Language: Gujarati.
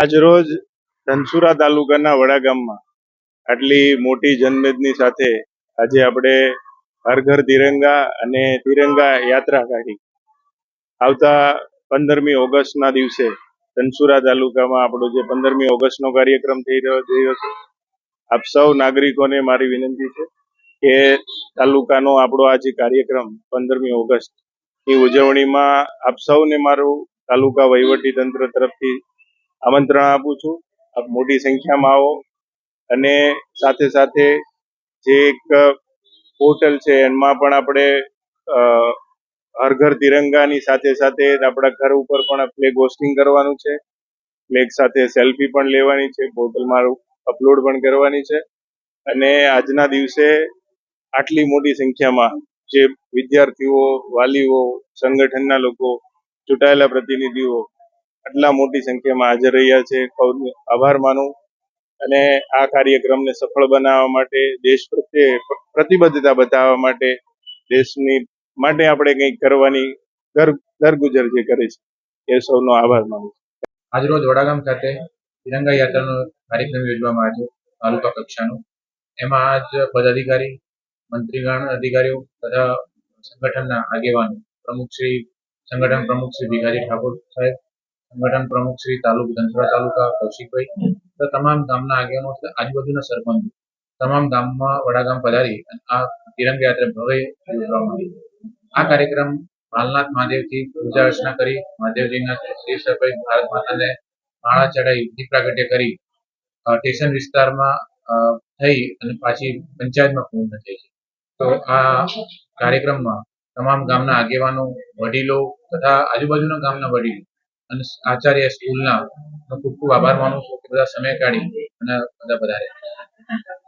આજરોજ ધનસુરા તાલુકાના વડા ગામમાં આટલી મોટી જનમેદની સાથે આજે આપણે હર ઘર તિરંગા અને તિરંગા યાત્રા કાઢી. આવતા પંદરમી ઓગસ્ટના દિવસે ધનસુરા તાલુકામાં આપણો જે પંદરમી ઓગસ્ટનો કાર્યક્રમ થઈ રહ્યો થઈ રહ્યો છે, આપ સૌ નાગરિકોને મારી વિનંતી છે કે તાલુકાનો આપણો આ જે કાર્યક્રમ પંદરમી ઓગસ્ટની ઉજવણીમાં આપ સૌને મારું તાલુકા વહીવટી તંત્ર તરફથી આમંત્રણ આપું છું. આપ મોટી સંખ્યામાં આવો. અને સાથે સાથે જે એક પોર્ટલ છે, એમાં પણ આપણે હર ઘર તિરંગાની સાથે સાથે આપણા ઘર ઉપર પણ ફ્લેગ હોસ્ટિંગ કરવાનું છે. ફ્લેગ સાથે સેલ્ફી પણ લેવાની છે પોર્ટલમાં અપલોડ પણ કરવાની છે. અને આજના દિવસે આટલી મોટી સંખ્યામાં જે વિદ્યાર્થીઓ, વાલીઓ, સંગઠનના લોકો, ચૂંટાયેલા પ્રતિનિધિઓ આટલા મોટી સંખ્યામાં હાજર રહ્યા છે આભાર માનું અને આ કાર્યક્રમને સફળ બનાવવા માટે દેશ પ્રત્યે પ્રતિબદ્ધતા બતાવવા માટે દેશની માટે આપણે કંઈક કરવાની ઘર ગુજર જે કરે છે, એ સૌનો આભાર માનું છું. આજરોજ વડાગામ ખાતે તિરંગા યાત્રાનો કાર્યક્રમ યોજવામાં આવ્યો તાલુકા કક્ષાનો એમાં આજ પદાધિકારી, મંત્રીગણ અધિકારીઓ તથા સંગઠનના આગેવાનો, પ્રમુખ શ્રી, સંગઠન પ્રમુખ શ્રી ભીખાજી ઠાકોર સાહેબ સંગઠન પ્રમુખ શ્રી તાલુક ધનસુરા તાલુકા કૌશિકભાઈ તમામ ગામના આગેવાનો આજુબાજુના સરપંચ, તમામ ગામમાં વડાગામ પધારી આ તિરંગ યાત્રા ભવ્ય યોજવામાં આવી. આ કાર્યક્રમ હાલનાથ મહાદેવથી પૂજા અર્ચના કરી, મહાદેવજીના શ્રી સફેદ ભારત માતાને માળા ચડાવી દીપ પ્રાગટ્ય કરી સ્ટેશન વિસ્તારમાં થઈ અને પાછી પંચાયતમાં પૂર્ણ થઈ છે. તો આ કાર્યક્રમમાં તમામ ગામના આગેવાનો, વડીલો તથા આજુબાજુના ગામના વડીલો અને આચાર્ય સ્કૂલના હું ખૂબ ખૂબ આભાર માનું છું કે બધા સમય કાઢી અને બધા પધાર્યા.